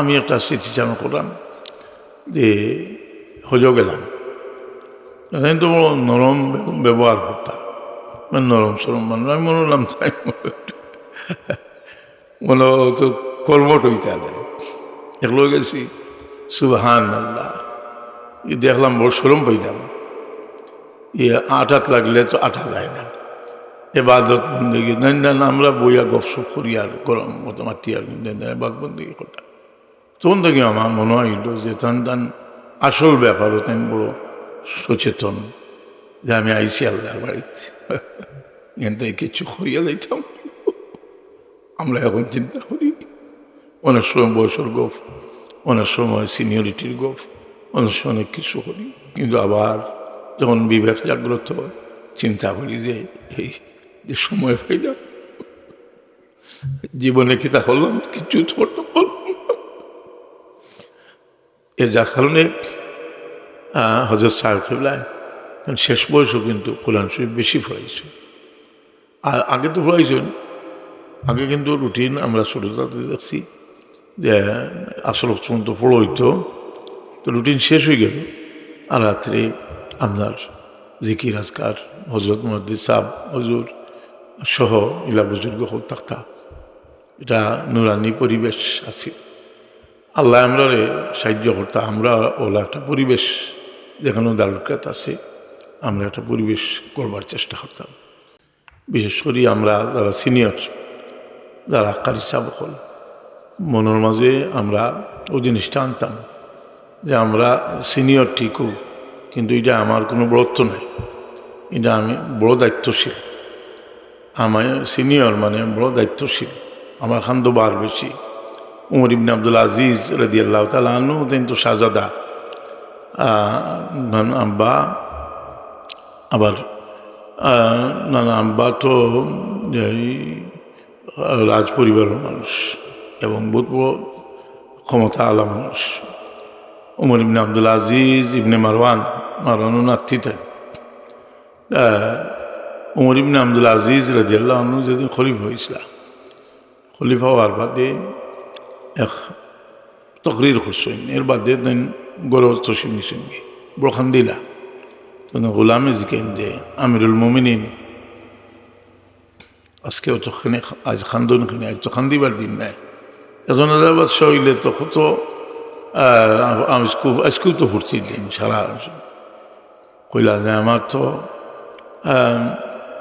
আমি একটা স্মৃতিচারণ করলাম, যে হজ গেলাম। তো বড় নরম ব্যবহার করতাম। মানে নরম সরম মানুষ আমি মনে হলাম তাই মনে তো কর্মট হইতে আলে এগুলো গেছি সুবাহান আল্লাহ দেখলাম বড় সরম পাইলাম। ইয়ে আটাক লাগলে তো আটা যায় না। এবাদত বন্দিগি না আমরা বইয়া গপসপ করি আর গরম মতো মাতি আর এবাদ বন্দিগি করতাম তখন থেকে আমার মনে হইল যে তান আসল ব্যাপার তাই বড় সচেতন যে আমি আইসি আল্লাহর বাড়িতে। এখানটা কিছু হইয়া যাইতাম। আমরা এখন চিন্তা করি, অনেক সময় বয়সের গোফ, অনেক সময় সিনিয়রিটির গোফ, অনেক সময় অনেক কিছু করি। কিন্তু আবার যখন বিবেক জাগ্রত হয়, চিন্তা করি যে এই যে সময় পাইলাম, জীবনে কি তা হলাম কিছু ছোট এর যার কারণে হজরত সাহেব খেলায় শেষ বয়সও কিন্তু কোরআন শরীফ বেশি পড়াইছে। আর আগে তো পড়াইছেন, আগে কিন্তু রুটিন আমরা ছোটোটাতে দেখছি যে আসল পর্যন্ত পড়ো হইতো, তো রুটিন শেষ হয়ে গেল। আর রাত্রে আপনার জিকির, আজকার হজরত মহাদ্দিদ সাহ হজুর সহ ইলা বুজুর্গ হোক থাকতা। এটা নুরানি পরিবেশ আছে। আল্লাহ আমরা সাহায্য করতাম আমরা ওলা একটা পরিবেশ যেখানে দারুকাত আছে, আমরা একটা পরিবেশ করবার চেষ্টা করতাম। বিশেষ করে আমরা যারা সিনিয়র, যারা কারি সাবকল, মনের মাঝে আমরা ওই জিনিসটা আনতাম যে আমরা সিনিয়র ঠিকও, কিন্তু এটা আমার কোনো বড়ত্ব নাই। এটা আমি বড় দায়িত্বশীল। আমার সিনিয়র মানে বড় দায়িত্বশীল। আমার খান্দ বার বেশি। উমর ইবনে আব্দুল আজিজ রদি আল্লাহ তালু কিন্তু শাহজাদা আব্বা আবার নানা আব্বা তো রাজ পরিবারের মানুষ এবং বড় ক্ষমতা আলা মানুষ। উমর ইবনে আব্দুল আজিজ ইবনে মারওয়ান মারওয়ানও নাতিতেন উমর ইবনে আব্দুল আজিজ রাজিয়াল্লাহ যেদিন খলিফা হয়েছিল খলিফা হওয়ার বাদে এক তকরির করছেন এর বাদে দেন গরব তসিমি সঙ্গে ব্রখান দিলা তখন গোলামে জিকেন যে আমিরুল মোমিনিন আজকেও তো খানে আজ খান্দনখানে আজ তো খান্দিবার দিন নাই এখন আবার শৈলে তো কত আজকেও তো ফুটছি দিন সারা কইলা যে আমার তো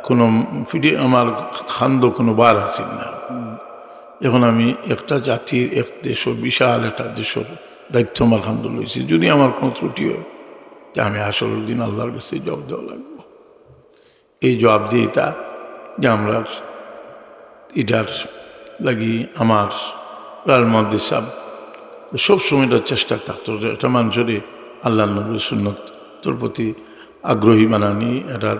কোনো ফিডি আমার খান্দ কোনো বার আছিল না এখন আমি একটা জাতির এক দেশের বিশাল একটা দেশের দায়িত্ব আমার খান্দ লইছি। যদি আমার কোনো ত্রুটি হয়, তা আমি আসল দিন আল্লাহর কাছে জবাব দেওয়া লাগবো। এই জবাব দিয়ে এটা যে আমরা এটার লাগি আমার রাল মহাদিস সাহ সবসময় এটার চেষ্টা থাকতো এটা মানুষের আল্লাহ নবী সুন্নত তোর প্রতি আগ্রহী বানানি এটা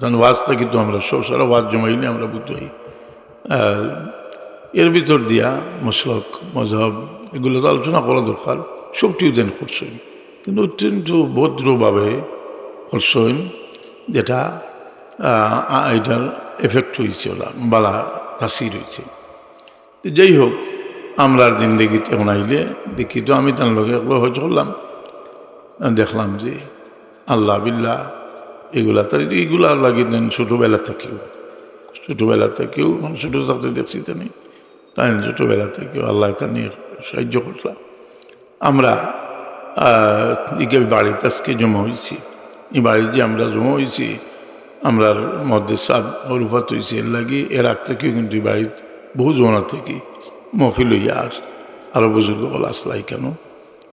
যেন ওয়াজ থাকি তো আমরা সব সারা ওয়াজ জমাইলে আমরা বুঝতে হই এর ভিতর দিয়া মসলক মজহব এগুলো তো আলোচনা করা দরকার। সবটিও দেন করছেন কিন্তু অত্যন্ত ভদ্রভাবে করছেন যেটা এটার এফেক্ট হয়েছে ওরা বালা তাসির হয়েছে যাই হোক আমরা জিন্দগিতে এখন আইলে, দেখি তো আমি তার লোক হয়তো করলাম। দেখলাম যে আল্লাহ বিল্লা এগুলা তাই এইগুলা লাগিয়ে দেন ছোটোবেলা থেকেও। ছোটোবেলা থেকেও মানে ছোটো থাকতে দেখছি তো নেই তাই ছোটোবেলা থেকে আল্লাহ তা নিয়ে সাহায্য করলাম। আমরা একে বাড়িতে আজকে জমা হয়েছি। এই বাড়িতে আমরা জমা হয়েছি আমরার মধ্যে সাব অনুপাত হয়েছে। এর লাগে এর আগ থেকে কিন্তু বাড়ির বহু জমা থেকে মফিল হইয়া আর আরও বুজুর্গ বলা আসলাই কেন?